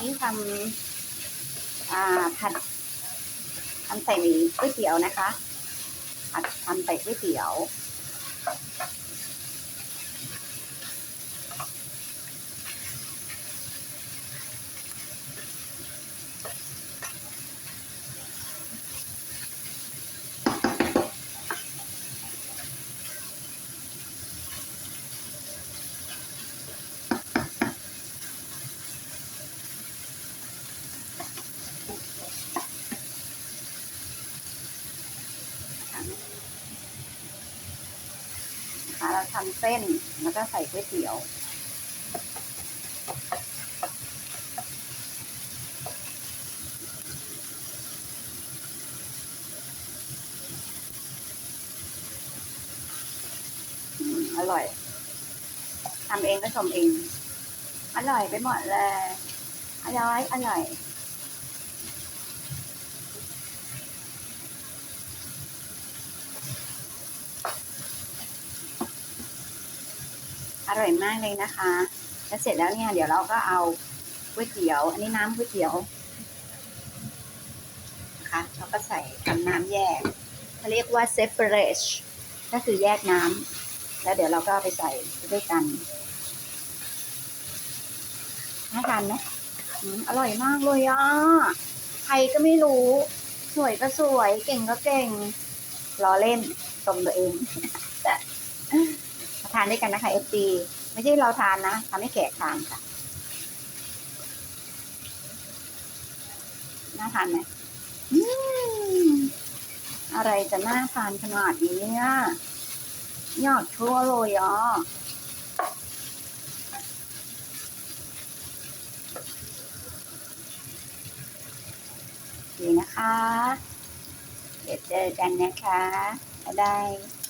นี่ทำอ่าผัดทำใส่ก๋วยเตี๋ยวนะคะผัดทำใส่ก๋วยเตี๋ยว นะคะเราทำเส้นแล้วก็ใส่ก๋วยเตี๋ยวอืมอร่อยทำเองก็ชมเอง อร่อยไปหมดเลย อร่อย อร่อย ร่อยมากเลยนะคะแล้วเสร็จแล้วเนี่ยเดี๋ยวเราก็เอาก๋วยเตี๋ยว อันนี้น้ำก๋วยเตี๋ยวนะคะเราก็ใส่ทำน้ำแยกเขาเรียกว่า separate ก็คือแยกน้ำแล้วเดี๋ยวเราก็ไปใส่ด้วยกันน่าทานไหมอร่อยมากเลยอะใครก็ไม่รู้ สวยก็สวย เก่งก็เก่งล้อเล่นชมตัวเองมา ทานด้วยกันนะคะเอฟซีไม่ใช่เราทานนะทำให้แขกทานค่ะน่าทานไหมอืมอะไรจะน่าทานขนาดนี้เนี่ยยอดชั่วเลยอะดีนะคะ เดี๋ยวเจอกันนะคะบ๊ายบาย